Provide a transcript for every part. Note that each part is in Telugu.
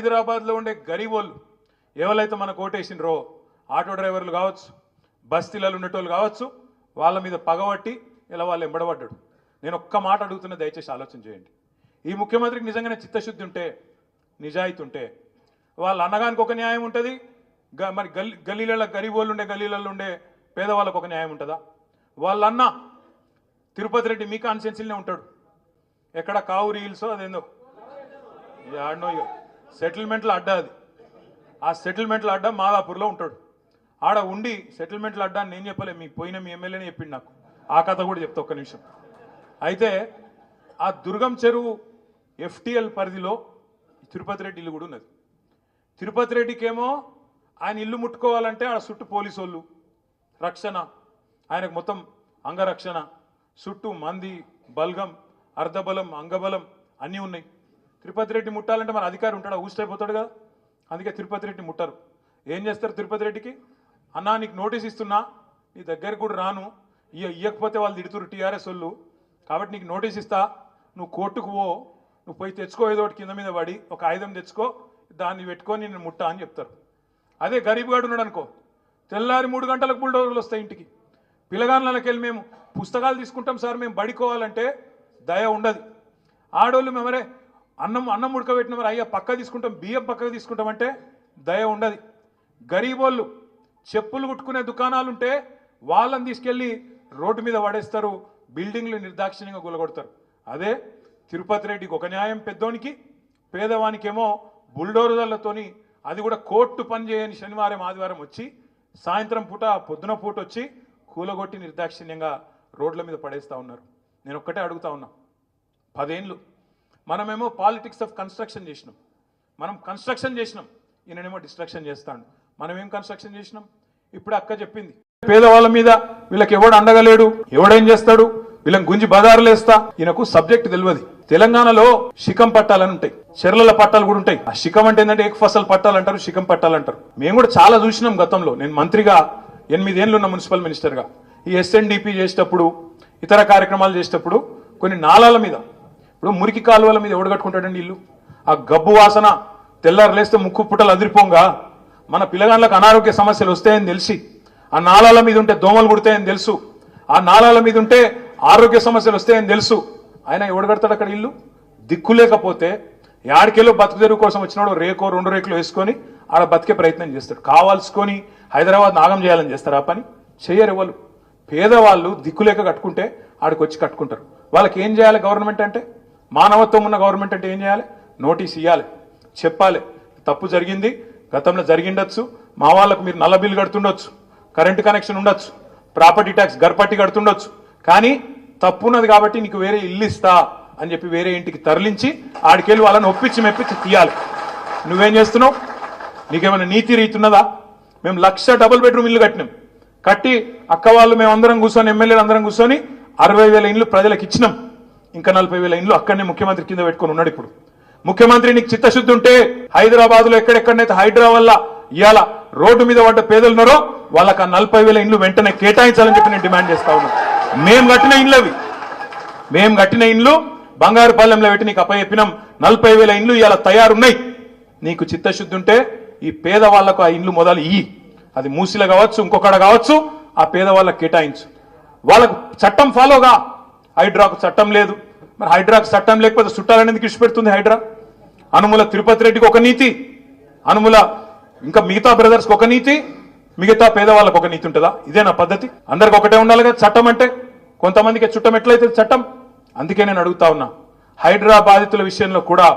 హైదరాబాద్లో ఉండే గరీబోళ్ళు ఎవరైతే మనకు ఓటేసినరో ఆటో డ్రైవర్లు కావచ్చు బస్తీలలో ఉండేటోళ్ళు కావచ్చు వాళ్ళ మీద పగబట్టి ఇలా వాళ్ళు ఎంబడబడ్డాడు నేను ఒక్క మాట అడుగుతున్న దయచేసి ఆలోచన చేయండి. ఈ ముఖ్యమంత్రికి నిజంగానే చిత్తశుద్ధి ఉంటే నిజాయితీ ఉంటే వాళ్ళ అన్నగానికి ఒక న్యాయం ఉంటుంది గ- మరి గల్లీ గల్లీలలో గరీబోళ్ళు ఉండే గల్లీలలో ఉండే పేదవాళ్ళకు ఒక న్యాయం ఉంటుందా? వాళ్ళ అన్న తిరుపతి రెడ్డి మీ కాన్సెన్సీలోనే ఉంటాడు. ఎక్కడ కావు రీల్స్ అదేందో? ఆడనో ఇక సెటిల్మెంట్లో అడ్డా అది. ఆ సెటిల్మెంట్లో అడ్డ మాదాపూర్లో ఉంటాడు. ఆడ ఉండి సెటిల్మెంట్లు అడ్డా నేను చెప్పలే మీ పోయిన మీ ఎమ్మెల్యేనే చెప్పిండు నాకు. ఆ కథ కూడా చెప్తా ఒక్క నిమిషం. అయితే ఆ దుర్గం చెరువు ఎఫ్టిఎల్ పరిధిలో తిరుపతి రెడ్డి ఇల్లు కూడా ఉన్నది. తిరుపతి రెడ్డికేమో ఆయన ఇల్లు ముట్టుకోవాలంటే ఆడ చుట్టూ పోలీసు వాళ్ళు రక్షణ ఆయనకు మొత్తం అంగరక్షణ చుట్టూ మంది బల్గం అర్ధబలం అంగబలం అన్నీ ఉన్నాయి. తిరుపతి రెడ్డి ముట్టాలంటే మన అధికారి ఉంటాడు? ఊసిపోతాడు కదా. అందుకే తిరుపతి రెడ్డి ముట్టరు. ఏం చేస్తారు తిరుపతి రెడ్డికి? అన్నా నీకు నోటీస్ ఇస్తున్నా. నీ దగ్గరికి కూడా రాను. ఇక ఇయ్యకపోతే వాళ్ళు తిడుతురు టీఆర్ఎస్ వాళ్ళు. కాబట్టి నీకు నోటీస్ ఇస్తా. నువ్వు కోర్టుకు పో. నువ్వు పోయి తెచ్చుకో ఏదో ఒకటి కింద మీద పడి ఒక ఆయుధం తెచ్చుకో. దాన్ని పెట్టుకొని నేను ముట్టా అని చెప్తారు. అదే గరీబ్గాడు ఉన్నాడు అనుకో. తెల్లారి మూడు గంటలకు బుల్డోజర్లు వస్తాయి ఇంటికి. పిల్లగాళ్ళకి వెళ్ళి మేము పుస్తకాలు తీసుకుంటాం సార్. మేము బడికోవాలంటే దయ ఉండదు. ఆడోళ్ళు మేమరే అన్నం అన్నం ఉడకబెట్టిన మరి అయ్యా పక్క తీసుకుంటాం బియ్యం పక్కకు తీసుకుంటాం అంటే దయ ఉండదు. గరీబోళ్ళు చెప్పులు కుట్టుకునే దుకాణాలు ఉంటే వాళ్ళని తీసుకెళ్ళి రోడ్డు మీద పడేస్తారు బిల్డింగ్లు నిర్దాక్షిణ్యంగా గులగొడతారు అదే తిరుపతి రెడ్డికి ఒక న్యాయం పెద్దోనికి పేదవానికేమో బుల్డోజర్లతోని అది కూడా కోర్టు పని చేయని శనివారం ఆదివారం వచ్చి సాయంత్రం పూట పొద్దున పూట వచ్చి కూలగొట్టి నిర్దాక్షిణ్యంగా రోడ్ల మీద పడేస్తూ ఉన్నారు. నేను ఒక్కటే అడుగుతా ఉన్నా. పదేళ్ళు మనమేమో పాలిటిక్స్ ఆఫ్ కన్స్ట్రక్షన్ చేసినాం. మనం కన్స్ట్రక్షన్ చేసినాం. ఈయననేమో డిస్ట్రక్షన్ చేస్తాడు. మనం ఏం కన్స్ట్రక్షన్ చేసినాం? ఇప్పుడు అక్క చెప్పింది. పేదవాళ్ళ మీద వీళ్ళకి ఎవడు అండగలేడు? ఎవడేం చేస్తాడు? వీళ్ళని గుంజి బజారులు వేస్తా? ఈయనకు సబ్జెక్ట్ తెలియదు. తెలంగాణలో శిఖం పట్టాలని ఉంటాయి. చెర్లల పట్టాలు కూడా ఉంటాయి. ఆ శిఖం అంటే ఏంటంటే ఏక ఫసల్ పట్టాలు అంటారు శిఖం పట్టాలు అంటారు. మేము కూడా చాలా చూసినాం గతంలో. నేను మంత్రిగా ఎనిమిదేళ్ళు ఉన్న మున్సిపల్ మినిస్టర్గా. ఈ ఎస్ఎన్డిపి చేసేటప్పుడు ఇతర కార్యక్రమాలు చేసేటప్పుడు కొన్ని నాళాల మీద ఇప్పుడు మురికి కాలువల మీద ఎవడు కట్టుకుంటాడండి ఇల్లు? ఆ గబ్బు వాసన తెల్లారు లేస్తే ముక్కు పుట్టలు అదిరిపోంగా. మన పిల్లగాళ్ళకు అనారోగ్య సమస్యలు వస్తాయని తెలిసి ఆ నాళాల మీద ఉంటే దోమలు కుడతాయని తెలుసు ఆ నాళాల మీద ఉంటే ఆరోగ్య సమస్యలు వస్తాయని తెలుసు. ఆయన ఎవడు కడతాడు అక్కడ ఇల్లు? దిక్కు లేకపోతే యాడికెళ్ళో బతుకు కోసం వచ్చినాడు రేకో రెండు రేకులు వేసుకొని ఆడ బతికే ప్రయత్నం చేస్తాడు. కావాల్సుకొని హైదరాబాద్ నాగం చేయాలని చేస్తారు. ఆ పని చేయరు ఎవరు. పేదవాళ్ళు దిక్కులేక కట్టుకుంటే ఆడికి వచ్చి కట్టుకుంటారు. వాళ్ళకి ఏం చేయాలి గవర్నమెంట్ అంటే? మానవత్వం ఉన్న గవర్నమెంట్ అంటే ఏం చేయాలి? నోటీస్ ఇవ్వాలి చెప్పాలి. తప్పు జరిగింది గతంలో జరిగిండొచ్చు మా వాళ్ళకు మీరు నల్ల బిల్లు కడుతుండొచ్చు కరెంటు కనెక్షన్ ఉండొచ్చు ప్రాపర్టీ ట్యాక్స్ గర్పట్టి కడుతుండొచ్చు. కానీ తప్పు ఉన్నది కాబట్టి నీకు వేరే ఇల్లు ఇస్తా అని చెప్పి వేరే ఇంటికి తరలించి ఆడికెళ్ళి వాళ్ళని ఒప్పించి మెప్పించి తీయాలి. నువ్వేం చేస్తున్నావు? నీకేమైనా నీతి రీతి ఉన్నదా? మేము లక్ష డబుల్ బెడ్రూమ్ ఇల్లు కట్టినాం. కట్టి అక్క వాళ్ళు మేము అందరం కూర్చొని ఎమ్మెల్యేలు అందరం కూర్చొని అరవై వేల ఇండ్లు ప్రజలకు ఇచ్చినాం. ఇంకా నలభై వేల ఇండ్లు అక్కడనే ముఖ్యమంత్రి కింద పెట్టుకుని ఉన్నాడు ఇప్పుడు. ముఖ్యమంత్రి నీకు చిత్తశుద్ధి ఉంటే హైదరాబాద్లో ఎక్కడెక్కడనైతే హైడ్రా వల్ల ఇవాళ రోడ్డు మీద పడ్డ పేదలు ఉన్నారో వాళ్ళకి ఆ నలభై వేల ఇండ్లు వెంటనే కేటాయించాలని చెప్పి నేను డిమాండ్ చేస్తా ఉన్నాను మేము కట్టిన ఇండ్లు అవి. మేము కట్టిన ఇండ్లు బంగారుపాలెంలో పెట్టి నీకు అప్పచెప్పినాం. నలభై వేల ఇండ్లు ఇవాళ తయారున్నాయి. నీకు చిత్తశుద్ధి ఉంటే ఈ పేదవాళ్ళకు ఆ ఇండ్లు మొదలు ఇయ్యి. అది మూసిలో కావచ్చు ఇంకొకడ కావచ్చు ఆ పేదవాళ్ళకి కేటాయించు. వాళ్ళకు చట్టం ఫాలోగా హైడ్రాకు చట్టం లేదు. మరి హైడ్రాకు చట్టం లేకపోతే చుట్టాలనేది ఎందుకు పెడుతుంది హైడ్రా? అనుముల తిరుపతి రెడ్డికి ఒక నీతి అనుముల ఇంకా మిగతా బ్రదర్స్కి ఒక నీతి మిగతా పేదవాళ్ళకు ఒక నీతి ఉంటుందా? ఇదే నా పద్ధతి. అందరికి ఒకటే ఉండాలి కదా చట్టం అంటే. కొంతమందికి చుట్టం ఎట్లయితే చట్టం? అందుకే నేను అడుగుతా ఉన్నా. హైడ్రా బాధితుల విషయంలో కూడా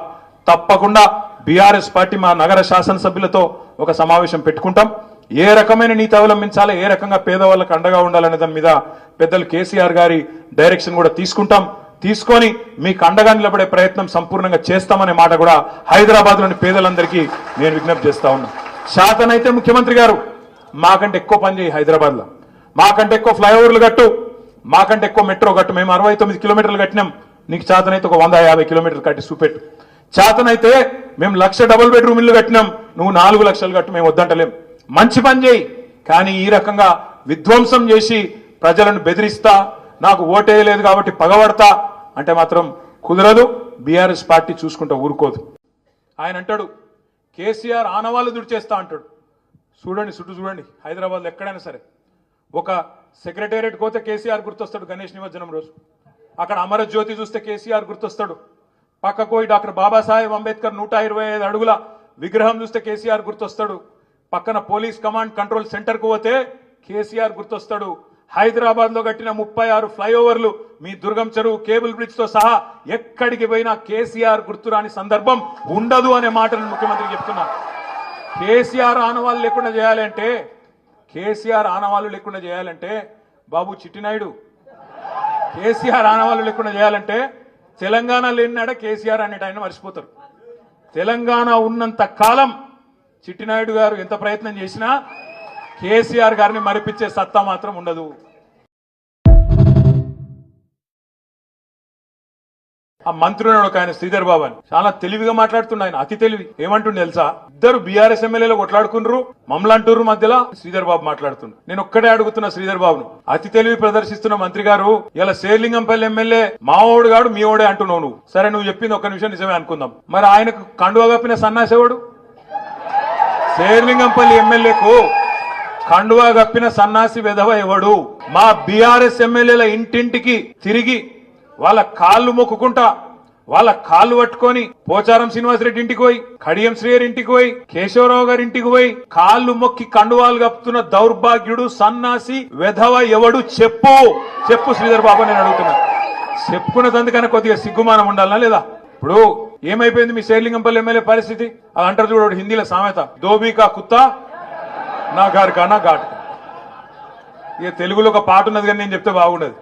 తప్పకుండా బీఆర్ఎస్ పార్టీ మా నగర శాసనసభ్యులతో ఒక సమావేశం పెట్టుకుంటాం. ఏ రకమైన నీతి అవలంబించాలి ఏ రకంగా పేదవాళ్ళకు అండగా ఉండాలనే దాని మీద పెద్దలు కేసీఆర్ గారి డైరెక్షన్ కూడా తీసుకుంటాం. తీసుకొని మీకు అండగా నిలబడే ప్రయత్నం సంపూర్ణంగా చేస్తామనే మాట కూడా హైదరాబాద్లోని పేదలందరికీ నేను విజ్ఞప్తి చేస్తా ఉన్నా. శాతనైతే ముఖ్యమంత్రి గారు మాకంటే ఎక్కువ పని చేయి హైదరాబాద్లో మాకంటే ఎక్కువ ఫ్లైఓవర్లు కట్టు. మాకంటే ఎక్కువ మెట్రో కట్టు. మేము అరవై తొమ్మిది కిలోమీటర్లు కట్టినాం. నీకు చాతనైతే ఒక వంద యాభై కిలోమీటర్లు కట్టి చూపెట్టు. చేతనైతే మేము లక్ష డబుల్ బెడ్రూమ్ ఇల్లు కట్టినాం. నువ్వు నాలుగు లక్షలు కట్టు. మేము వద్దంటలేం. మంచి పని చేయి. కానీ ఈ రకంగా విధ్వంసం చేసి ప్రజలను బెదిరిస్తా నాకు ఓటేయలేదు కాబట్టి పగబడతా అంటే మాత్రం కుదరదు. బీఆర్ఎస్ పార్టీ చూసుకుంటూ ఊరుకోదు. ఆయన అంటాడు కేసీఆర్ ఆనవాళ్ళు దుడిచేస్తా అంటాడు. చూడండి చుట్టూ చూడండి హైదరాబాద్లో ఎక్కడైనా సరే. ఒక సెక్రటేరియట్ పోతే కేసీఆర్ గుర్తొస్తాడు గణేష్ నిమజ్జనం రోజు. అక్కడ అమరజ్యోతి చూస్తే కేసీఆర్ గుర్తొస్తాడు. పక్కకు డాక్టర్ బాబాసాహెబ్ అంబేద్కర్ నూట ఇరవై ఐదు అడుగుల విగ్రహం చూస్తే కేసీఆర్ గుర్తొస్తాడు. పక్కన పోలీస్ కమాండ్ కంట్రోల్ సెంటర్కు పోతే కేసీఆర్ గుర్తొస్తాడు. హైదరాబాద్లో కట్టిన ముప్పై ఆరు ఫ్లైఓవర్లు మీ దుర్గం చెరువు కేబుల్ బ్రిడ్జ్తో సహా ఎక్కడికి పోయినా కేసీఆర్ గుర్తురాని సందర్భం ఉండదు అనే మాటను ముఖ్యమంత్రి చెప్తున్నా కేసీఆర్ ఆనవాళ్ళు లేకుండా చేయాలంటే కేసీఆర్ ఆనవాళ్ళు లేకుండా చేయాలంటే బాబు చిట్టినాయుడు. కేసీఆర్ ఆనవాళ్ళు లేకుండా చేయాలంటే తెలంగాణ లేనినాడ కేసీఆర్ అనేట ఆయన మర్చిపోతారు. తెలంగాణ ఉన్నంత కాలం చిట్టినాయుడు గారు ఎంత ప్రయత్నం చేసినా కేసీఆర్ గారిని మరిపించే సత్తా మాత్రం ఉండదు. ఆ మంత్రి ఉన్నాడు ఒక ఆయన శ్రీధర్ బాబు అని. చాలా తెలివిగా మాట్లాడుతున్నా ఆయన అతి తెలివి. ఏమంటుండే తెలుసా? ఇద్దరు బీఆర్ఎస్ ఎమ్మెల్యేలు కొట్లాడుకున్నారు మమ్మల్ని అంటుర్రు మధ్యలో శ్రీధర్ బాబు మాట్లాడుతుండు. నేను ఒక్కడే అడుగుతున్నా శ్రీధర్ బాబును. అతి తెలివి ప్రదర్శిస్తున్న మంత్రి గారు ఇలా శేర్లింగంపల్లి ఎమ్మెల్యే మావోడు గాడు మీ ఓడే అంటున్నావు నువ్వు. సరే నువ్వు చెప్పింది ఒక్క నిమిషం నిజమే అనుకుందాం. మరి ఆయనకు కండువా కప్పిన సన్నాసేవాడు శేర్లింగంపల్లి ఎమ్మెల్యేకు కండువా కప్పిన సన్నాసి వెధవ ఎవడు? మా బీఆర్ఎస్ ఎమ్మెల్యేల ఇంటింటికి తిరిగి వాళ్ళ కాళ్ళు మొక్కుకుంటా వాళ్ళ కాళ్ళు పట్టుకొని పోచారం శ్రీనివాసరెడ్డి ఇంటికి పోయి కడియం శ్రీయర్ ఇంటికి పోయి కేశవరావు గారి ఇంటికి పోయి కాళ్ళు మొక్కి కండువాలు కప్పుతున్న దౌర్భాగ్యుడు సన్నాసి వెధవ ఎవడు చెప్పు. చెప్పు శ్రీధర్ బాబు నేను అడుగుతున్నా. చెప్పుకున్నదందుకన్నా కొద్దిగా సిగ్గుమానం ఉండాలనా లేదా? ఇప్పుడు ఏమైపోయింది మీ శేర్లింగంపల్లి ఎమ్మెల్యే పరిస్థితి? అది అంటారు చూడు హిందీలో సామెత. దోబీకా కుత్తా నా గారు నా ఘాట్ ఇక తెలుగులో ఒక పాట ఉన్నది కానీ నేను చెప్తే బాగుండదు.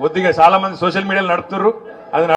కొద్దిగా చాలా మంది సోషల్ మీడియాలో నడుపుతున్నారు